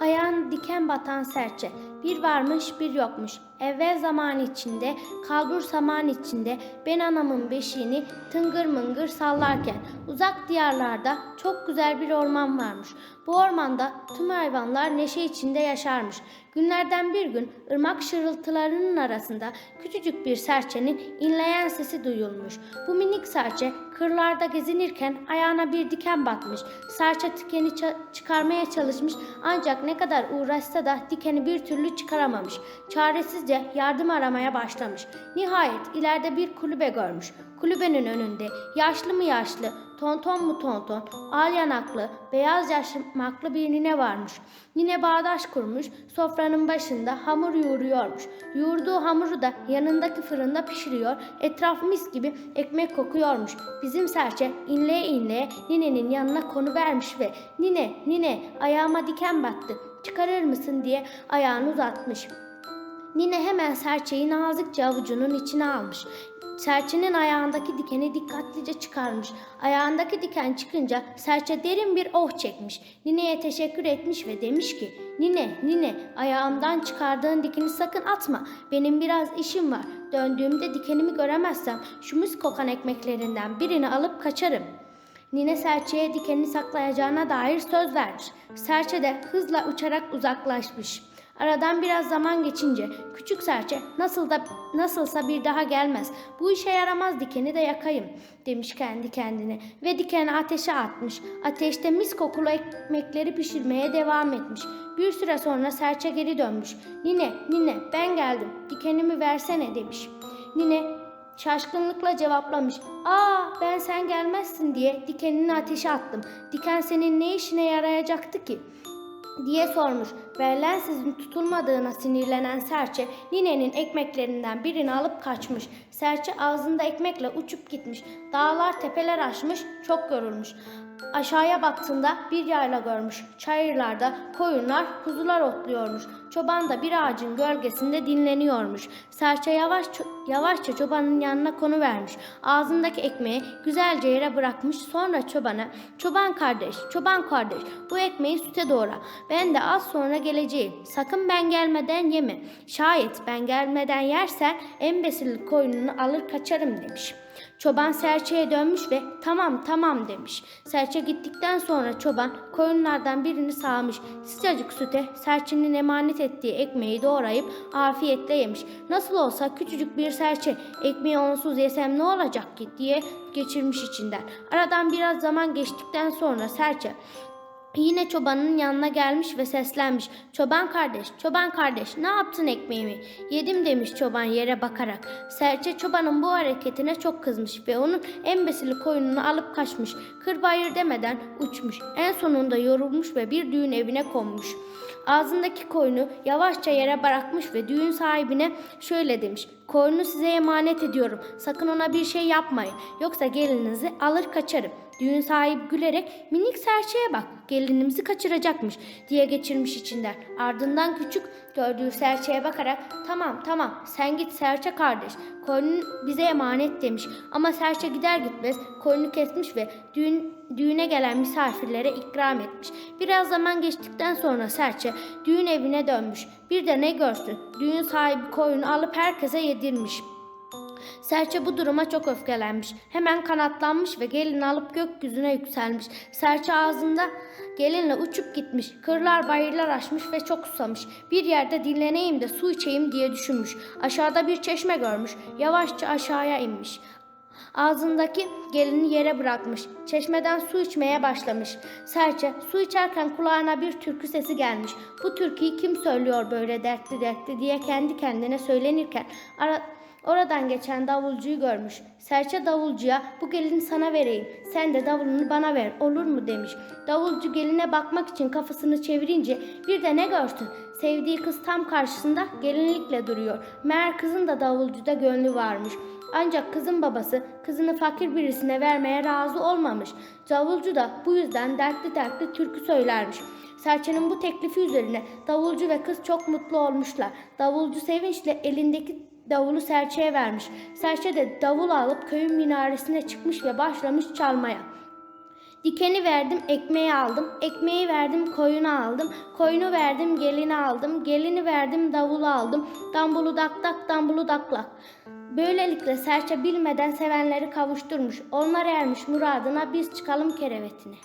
Ayağın diken batan serçe. Bir varmış bir yokmuş. Evvel zaman içinde, kalbur saman içinde ben anamın beşiğini tıngır mıngır sallarken uzak diyarlarda çok güzel bir orman varmış. Bu ormanda tüm hayvanlar neşe içinde yaşarmış. Günlerden bir gün ırmak şırıltılarının arasında küçücük bir serçenin inleyen sesi duyulmuş. Bu minik serçe kırlarda gezinirken ayağına bir diken batmış. Serçe dikeni ça- çıkarmaya çalışmış ancak ne kadar uğraşsa da dikeni bir türlü çıkaramamış. Çaresizce yardım aramaya başlamış. Nihayet ileride bir kulübe görmüş. Kulübenin önünde yaşlı mı yaşlı, tonton mu tonton, al yanaklı, beyaz yaşmaklı bir nine varmış. Nine bağdaş kurmuş, sofranın başında hamur yoğuruyormuş. Yoğurduğu hamuru da yanındaki fırında pişiriyor, etraf mis gibi ekmek kokuyormuş. Bizim serçe inleye inleye ninenin yanına konu vermiş ve nine nine ayağıma diken battı çıkarır mısın diye ayağını uzatmış. Nine hemen serçeyi nazikçe avucunun içine almış. Serçenin ayağındaki dikeni dikkatlice çıkarmış. Ayağındaki diken çıkınca serçe derin bir oh çekmiş. Nine'ye teşekkür etmiş ve demiş ki Nine, Nine ayağımdan çıkardığın dikeni sakın atma. Benim biraz işim var. Döndüğümde dikenimi göremezsem şu mis kokan ekmeklerinden birini alıp kaçarım. Nine serçeye dikenini saklayacağına dair söz vermiş. Serçe de hızla uçarak uzaklaşmış. Aradan biraz zaman geçince küçük serçe nasıl da nasılsa bir daha gelmez. Bu işe yaramaz dikeni de yakayım demiş kendi kendine ve dikeni ateşe atmış. Ateşte mis kokulu ekmekleri pişirmeye devam etmiş. Bir süre sonra serçe geri dönmüş. Nine, nine ben geldim. Dikenimi versene demiş. Nine şaşkınlıkla cevaplamış. Aa ben sen gelmezsin diye dikenini ateşe attım. Diken senin ne işine yarayacaktı ki? diye sormuş. Verilen sizin tutulmadığına sinirlenen serçe ninenin ekmeklerinden birini alıp kaçmış. Serçe ağzında ekmekle uçup gitmiş. Dağlar tepeler aşmış, çok yorulmuş. Aşağıya baktığında bir yayla görmüş. Çayırlarda koyunlar, kuzular otluyormuş. Çoban da bir ağacın gölgesinde dinleniyormuş. Serçe yavaş yavaşça çobanın yanına konu vermiş. Ağzındaki ekmeği güzelce yere bırakmış. Sonra çobana, "Çoban kardeş, çoban kardeş, bu ekmeği süte doğra. Ben de az sonra geleceğim. Sakın ben gelmeden yeme. Şayet ben gelmeden yersen embesil koyununu alır kaçarım." demiş. Çoban serçeye dönmüş ve tamam tamam demiş. Serçe gittikten sonra çoban koyunlardan birini sağmış. Sıcacık süte serçenin emanet ettiği ekmeği doğrayıp afiyetle yemiş. Nasıl olsa küçücük bir serçe ekmeği onsuz yesem ne olacak ki diye geçirmiş içinden. Aradan biraz zaman geçtikten sonra serçe Yine çobanın yanına gelmiş ve seslenmiş. Çoban kardeş, çoban kardeş ne yaptın ekmeğimi? Yedim demiş çoban yere bakarak. Serçe çobanın bu hareketine çok kızmış ve onun embesili koyununu alıp kaçmış. Kır bayır demeden uçmuş. En sonunda yorulmuş ve bir düğün evine konmuş. Ağzındaki koyunu yavaşça yere bırakmış ve düğün sahibine şöyle demiş. Koyunu size emanet ediyorum. Sakın ona bir şey yapmayın. Yoksa gelininizi alır kaçarım. Düğün sahibi gülerek minik serçeye bak gelinimizi kaçıracakmış diye geçirmiş içinden. Ardından küçük gördüğü serçeye bakarak tamam tamam sen git serçe kardeş koyunun bize emanet demiş. Ama serçe gider gitmez koyunu kesmiş ve düğün, düğüne gelen misafirlere ikram etmiş. Biraz zaman geçtikten sonra serçe düğün evine dönmüş. Bir de ne görsün düğün sahibi koyunu alıp herkese yedirmiş. Serçe bu duruma çok öfkelenmiş. Hemen kanatlanmış ve gelini alıp gökyüzüne yükselmiş. Serçe ağzında gelinle uçup gitmiş. Kırlar bayırlar aşmış ve çok susamış. Bir yerde dinleneyim de su içeyim diye düşünmüş. Aşağıda bir çeşme görmüş. Yavaşça aşağıya inmiş. Ağzındaki gelini yere bırakmış. Çeşmeden su içmeye başlamış. Serçe su içerken kulağına bir türkü sesi gelmiş. Bu türküyü kim söylüyor böyle dertli dertli diye kendi kendine söylenirken ara, oradan geçen davulcuyu görmüş. Serçe davulcuya bu gelini sana vereyim. Sen de davulunu bana ver olur mu demiş. Davulcu geline bakmak için kafasını çevirince bir de ne görsün? Sevdiği kız tam karşısında gelinlikle duruyor. Meğer kızın da davulcuda gönlü varmış. Ancak kızın babası kızını fakir birisine vermeye razı olmamış. Davulcu da bu yüzden dertli dertli türkü söylermiş. Serçenin bu teklifi üzerine davulcu ve kız çok mutlu olmuşlar. Davulcu sevinçle elindeki davulu serçeye vermiş. Serçe de davul alıp köyün minaresine çıkmış ve başlamış çalmaya. Dikeni verdim, ekmeği aldım. Ekmeği verdim, koyunu aldım. Koyunu verdim, gelini aldım. Gelini verdim, davulu aldım. Dambulu dak dak, dambulu daklak. Böylelikle serçe bilmeden sevenleri kavuşturmuş. Onlar ermiş muradına biz çıkalım kerevetine.